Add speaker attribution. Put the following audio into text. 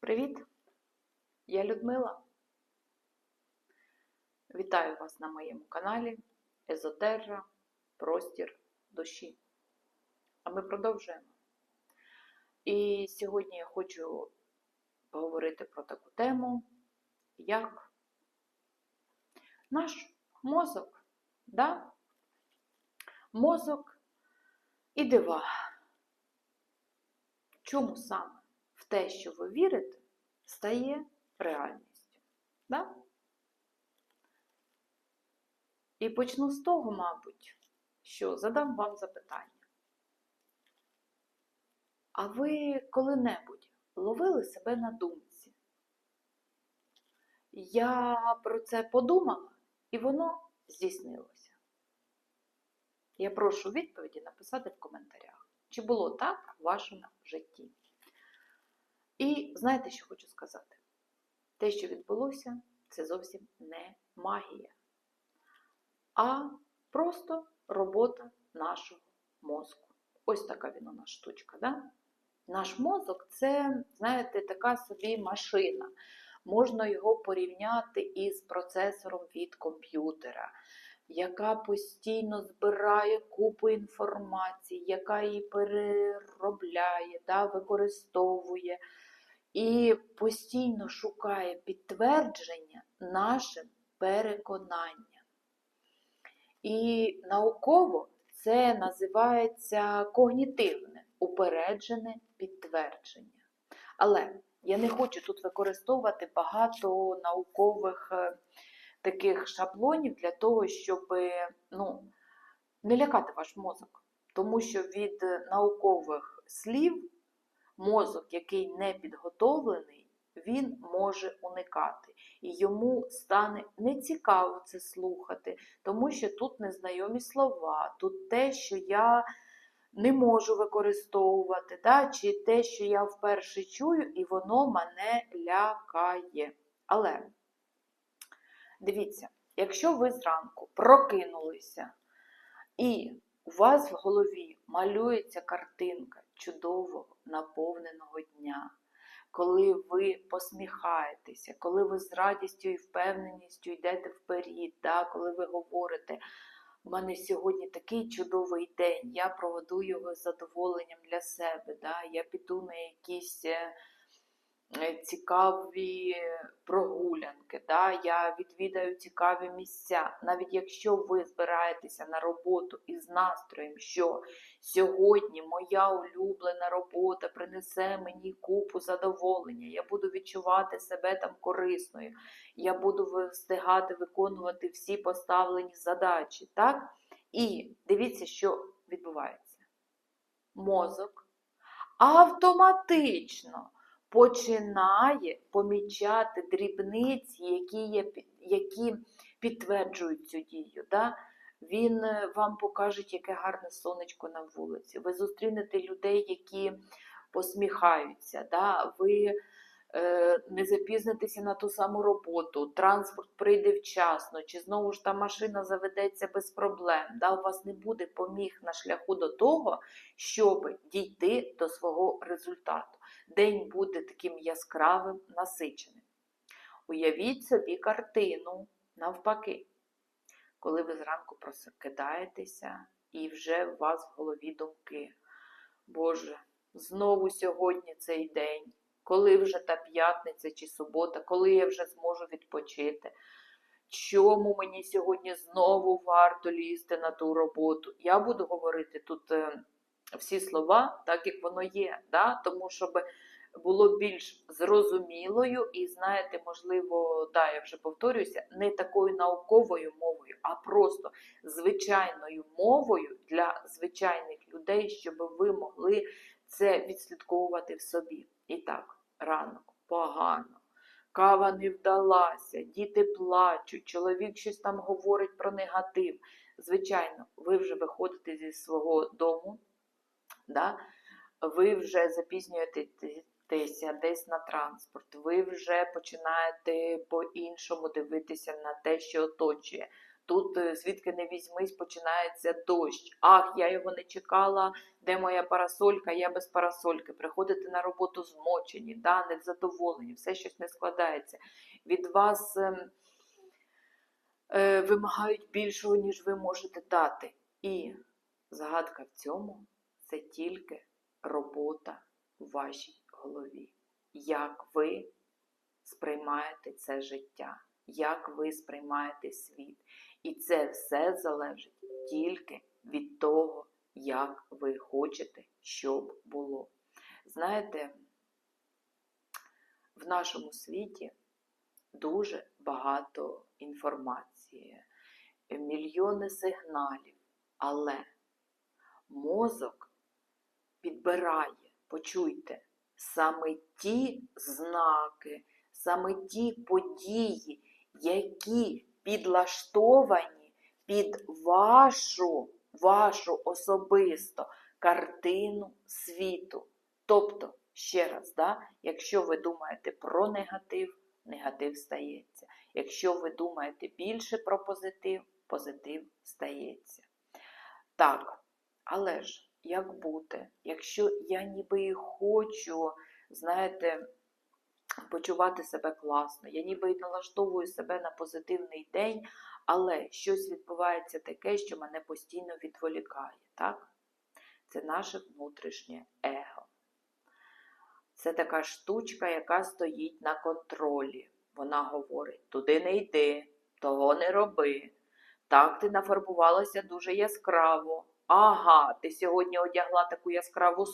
Speaker 1: Привіт! Я Людмила. Вітаю вас на моєму каналі Езотерра Простір душі. А ми продовжуємо. І сьогодні я хочу поговорити про таку тему, як наш мозок. Да? Мозок і дива. Чому саме те, що ви вірите, стає реальністю? Да? І почну з того, мабуть, що задам вам запитання. А ви коли-небудь ловили себе на думці? Я про це подумала, і воно здійснилося. Я прошу відповіді написати в коментарях, чи було так в вашому житті. І знаєте, що хочу сказати? Те, що відбулося, це зовсім не магія, а просто робота нашого мозку. Ось така він у нас штучка. Да? Наш мозок це, знаєте, така собі машина. Можна його порівняти із процесором від комп'ютера, яка постійно збирає купу інформації, яка її переробляє, да, використовує і постійно шукає підтвердження нашим переконанням. І науково це називається когнітивне, упереджене підтвердження. Але я не хочу тут використовувати багато наукових е, таких шаблонів для того, щоб ну, не лякати ваш мозок. Тому що від наукових слів мозок, який не підготовлений, він може уникати. І йому стане нецікаво це слухати, тому що тут незнайомі слова, тут те, що я не можу використовувати, да? чи те, що я вперше чую, і воно мене лякає. Але дивіться, якщо ви зранку прокинулися, і у вас в голові малюється картинка чудового наповненого дня, коли ви посміхаєтеся, коли ви з радістю і впевненістю йдете вперед, да? коли ви говорите, у мене сьогодні такий чудовий день, я проведу його з задоволенням для себе, да? я піду на якісь е, цікаві прогулянки, да? я відвідаю цікаві місця. Навіть якщо ви збираєтеся на роботу із настроєм, що сьогодні моя улюблена робота принесе мені купу задоволення, я буду відчувати себе там корисною, я буду встигати виконувати всі поставлені задачі. так? І дивіться, що відбувається. Мозок автоматично починає помічати дрібниці, які є, які підтверджують цю дію. Да? Він е, вам покаже, яке гарне сонечко на вулиці. Ви зустрінете людей, які посміхаються. Да? Ви не запізнитеся на ту саму роботу, транспорт прийде вчасно, чи знову ж та машина заведеться без проблем. Да? У вас не буде поміг на шляху до того, щоб дійти до свого результату. День буде таким яскравим, насиченим. Уявіть собі картину навпаки, коли ви зранку прокидаєтеся і вже у вас в голові думки. Боже, знову сьогодні цей день, коли вже та п'ятниця чи субота, коли я вже зможу відпочити. Чому мені сьогодні знову варто лізти на ту роботу? Я буду говорити тут е, всі слова, так як воно є, да? тому щоб було більш зрозумілою і, знаєте, можливо, да, я вже повторююся, не такою науковою мовою, а просто звичайною мовою для звичайних людей, щоб ви могли це відслідковувати в собі. І так, ранок, погано. Кава не вдалася, діти плачуть, чоловік щось там говорить про негатив. Звичайно, ви вже виходите зі свого дому, да? ви вже запізнюєтеся десь на транспорт, ви вже починаєте по-іншому дивитися на те, що оточує. Тут е, звідки не візьмись, починається дощ. Ах, я його не чекала. Де моя парасолька? Я без парасольки. Приходите на роботу змочені, да, невзадоволені, все щось не складається. Від вас ем, е, вимагають більшого, ніж ви можете дати. І загадка в цьому це тільки робота в вашій голові. Як ви сприймаєте це життя, як ви сприймаєте світ. І це все залежить тільки від того, як ви хочете, щоб було. Знаєте, в нашому світі дуже багато інформації, мільйони сигналів, але мозок підбирає, почуйте, саме ті знаки, саме ті події, які підлаштовані під вашу, вашу особисту картину світу. Тобто, ще раз, да, якщо ви думаєте про негатив, негатив стається. Якщо ви думаєте більше про позитив, позитив стається. Так, але ж як бути, якщо я ніби і хочу, знаєте, почувати себе класно, я ніби і налаштовую себе на позитивний день, але щось відбувається таке, що мене постійно відволікає, так? Це наше внутрішнє его. Це така штучка, яка стоїть на контролі. Вона говорить: туди не йди, того не роби. Так, ти нафарбувалася дуже яскраво. Ага, ти сьогодні одягла таку яскраву